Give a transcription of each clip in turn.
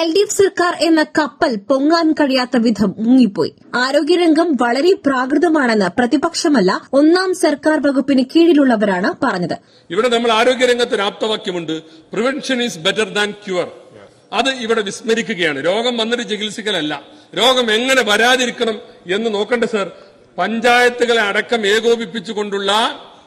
L D F സർക്കാർ എന്ന കപ്പൽ പൊങ്ങാൻ കഴിയാത്ത വിധം മുങ്ങിപ്പോയി. ആരോഗ്യരംഗം വളരെ പ്രാകൃതമാണെന്ന് പ്രതിപക്ഷമല്ല ഒന്നാം സർക്കാർ വകുപ്പിന് കീഴിലുള്ളവരാണ് പറഞ്ഞത്. ഇവിടെ നമ്മൾ ആരോഗ്യരംഗത്ത് ആപ്തവാക്യമുണ്ട് prevention is better than cure അത് ഇവിടെ വിസ്മരിക്കുകയാണ്. രോഗം വന്നിട്ട് ചികിത്സിക്കലല്ല. രോഗം എങ്ങനെ വരാതിരിക്കണം എന്ന് നോക്കണ്ട സർ. പഞ്ചായത്തുകളെ അടക്കം ഏകോപിപ്പിച്ചുകൊണ്ടുള്ള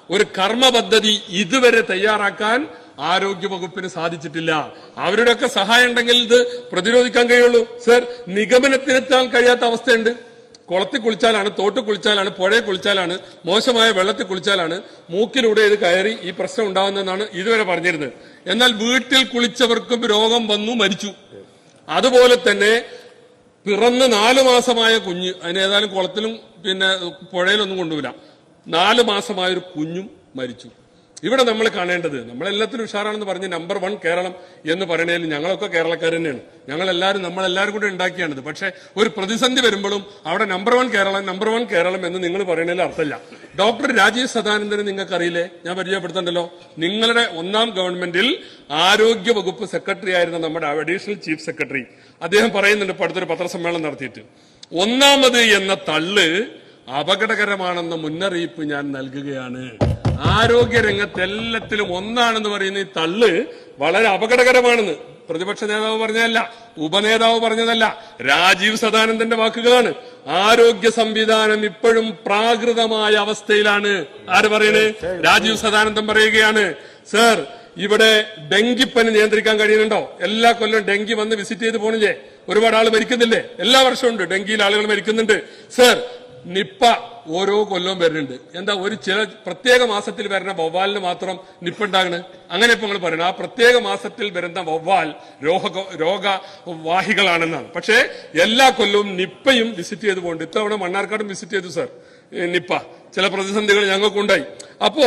ഒരു കർമ്മ പദ്ധതി ഇതുവരെ തയ്യാറാക്കാൻ ആരോഗ്യ വകുപ്പിന് സാധിച്ചിട്ടില്ല. അവരുടെയൊക്കെ സഹായം ഉണ്ടെങ്കിൽ ഇത് പ്രതിരോധിക്കാൻ കഴിയുള്ളൂ. സർ നിഗമനത്തിനെത്താൻ കഴിയാത്ത അവസ്ഥയുണ്ട്. കുളത്തിൽ കുളിച്ചാലാണ് തോട്ട് കുളിച്ചാലാണ് പുഴയിൽ കുളിച്ചാലാണ് മോശമായ വെള്ളത്തിൽ കുളിച്ചാലാണ് മൂക്കിലൂടെ ഇത് കയറി ഈ പ്രശ്നം ഉണ്ടാകുന്നതെന്നാണ് ഇതുവരെ പറഞ്ഞിരുന്നത്. എന്നാൽ വീട്ടിൽ കുളിച്ചവർക്കും രോഗം വന്നു മരിച്ചു. അതുപോലെ തന്നെ പിറന്ന് നാലു മാസമായ കുഞ്ഞ് അതിന് ഏതായാലും കുളത്തിലും പിന്നെ പുഴയിലൊന്നും കൊണ്ടുപോയില്ല നാല് മാസമായ ഒരു കുഞ്ഞും മരിച്ചു. ഇവിടെ നമ്മൾ കാണേണ്ടത് നമ്മളെല്ലാത്തിനും ഉഷാറാണെന്ന് പറഞ്ഞ് നമ്പർ വൺ കേരളം എന്ന് പറയണതിൽ ഞങ്ങളൊക്കെ കേരളക്കാർ തന്നെയാണ്. ഞങ്ങളെല്ലാവരും നമ്മളെല്ലാവരും കൂടെ ഉണ്ടാക്കിയാണിത്. പക്ഷെ ഒരു പ്രതിസന്ധി വരുമ്പോഴും അവിടെ number one Kerala number one Kerala എന്ന് നിങ്ങൾ പറയണേൽ അർത്ഥമില്ല. ഡോക്ടർ രാജീവ് സദാനന്ദനെ നിങ്ങൾക്ക് അറിയില്ലേ ഞാൻ പരിചയപ്പെടുത്തണ്ടല്ലോ. നിങ്ങളുടെ ഒന്നാം ഗവൺമെന്റിൽ ആരോഗ്യ വകുപ്പ് സെക്രട്ടറി ആയിരുന്ന നമ്മുടെ അഡീഷണൽ ചീഫ് സെക്രട്ടറി അദ്ദേഹം പറയുന്നുണ്ട് ഇപ്പൊ അടുത്തൊരു പത്രസമ്മേളനം നടത്തിയിട്ട്. ഒന്നാമത് എന്ന തള്ള് അപകടകരമാണെന്ന മുന്നറിയിപ്പ് ഞാൻ നൽകുകയാണ്. ആരോഗ്യ രംഗത്ത് എല്ലാത്തിലും ഒന്നാണെന്ന് പറയുന്ന ഈ തള്ള് വളരെ അപകടകരമാണെന്ന് പ്രതിപക്ഷ നേതാവ് പറഞ്ഞതല്ല ഉപനേതാവ് പറഞ്ഞതല്ല രാജീവ് സദാനന്ദന്റെ വാക്കുകളാണ്. ആരോഗ്യ സംവിധാനം ഇപ്പോഴും പ്രാകൃതമായ അവസ്ഥയിലാണ്. ആര് പറയണേ? രാജീവ് സദാനന്ദൻ പറയുകയാണ്. സർ ഇവിടെ ഡെങ്കിപ്പനി നിയന്ത്രിക്കാൻ കഴിയുന്നുണ്ടോ? എല്ലാ കൊല്ലം ഡെങ്കി വന്ന് വിസിറ്റ് ചെയ്ത് പോണില്ലേ? ഒരുപാട് ആൾ മരിക്കുന്നില്ലേ? എല്ലാ വർഷവും ഉണ്ട് ഡെങ്കിയിൽ ആളുകൾ മരിക്കുന്നുണ്ട്. സർ നിപ്പ ഓരോ കൊല്ലവും വരുന്നുണ്ട്. എന്താ ഒരു ചില പ്രത്യേക മാസത്തിൽ വരുന്ന വവ്വാലിന് മാത്രം നിപ്പുണ്ടാകണ്? അങ്ങനെ ഇപ്പൊ നിങ്ങൾ പറയുന്നത് ആ പ്രത്യേക മാസത്തിൽ വരുന്ന വവ്വാൽ രോഗ രോഗവാഹികളാണെന്നാണ്. പക്ഷേ എല്ലാ കൊല്ലവും നിപ്പയും വിസിറ്റ് ചെയ്തു പോകുന്നുണ്ട് ഇത്തവണ മണ്ണാർക്കാടും വിസിറ്റ് ചെയ്തു സർ. നിപ്പ. ചില പ്രതിസന്ധികൾ ഞങ്ങൾക്കുണ്ടായി. അപ്പോ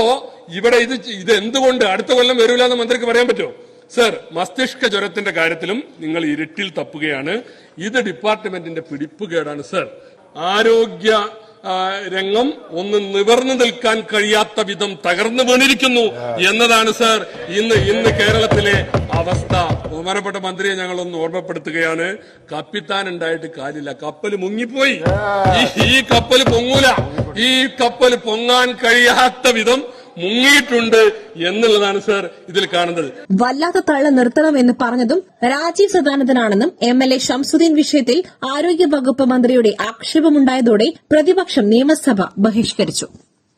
ഇവിടെ ഇത് ഇത് എന്തുകൊണ്ട് അടുത്ത കൊല്ലം വരൂല എന്ന് മന്ത്രിക്ക് പറയാൻ പറ്റുമോ? സർ മസ്തിഷ്ക ജ്വരത്തിന്റെ കാര്യത്തിലും നിങ്ങൾ ഇരുട്ടിൽ തപ്പുകയാണ്. ഇത് ഡിപ്പാർട്ട്മെന്റിന്റെ പിടിപ്പുകേടാണ് സർ. ആരോഗ്യ രംഗം ഒന്ന് നിവർന്നു നിൽക്കാൻ കഴിയാത്ത വിധം തകർന്നു വീണിരിക്കുന്നു എന്നതാണ് സർ. ഇന്ന് ഇന്ന് കേരളത്തിലെ അവസ്ഥ. ബഹുമാനപ്പെട്ട മന്ത്രിയെ ഞങ്ങൾ ഒന്ന് ഓർമ്മപ്പെടുത്തുകയാണ്. കപ്പിത്താൻ ഉണ്ടായിട്ട് കാര്യമില്ല. കപ്പൽ മുങ്ങിപ്പോയി. ഈ- കപ്പൽ പൊങ്ങൂല. ഈ കപ്പൽ പൊങ്ങാൻ കഴിയാത്ത വിധം മുങ്ങിയിട്ടുണ്ട് എന്നുള്ളതാണ് സാർ ഇതിൽ കാണുന്നത്. വല്ലാത്ത തള്ള നിർത്തണം എന്ന് പറഞ്ഞതും രാജീവ് സദാനന്ദനാണെന്നും എം എൽ എ ഷംസുദ്ദീൻ വിഷയത്തിൽ ആരോഗ്യ വകുപ്പ് മന്ത്രിയുടെ ആക്ഷേപമുണ്ടായതോടെ പ്രതിപക്ഷം നിയമസഭ ബഹിഷ്കരിച്ചു.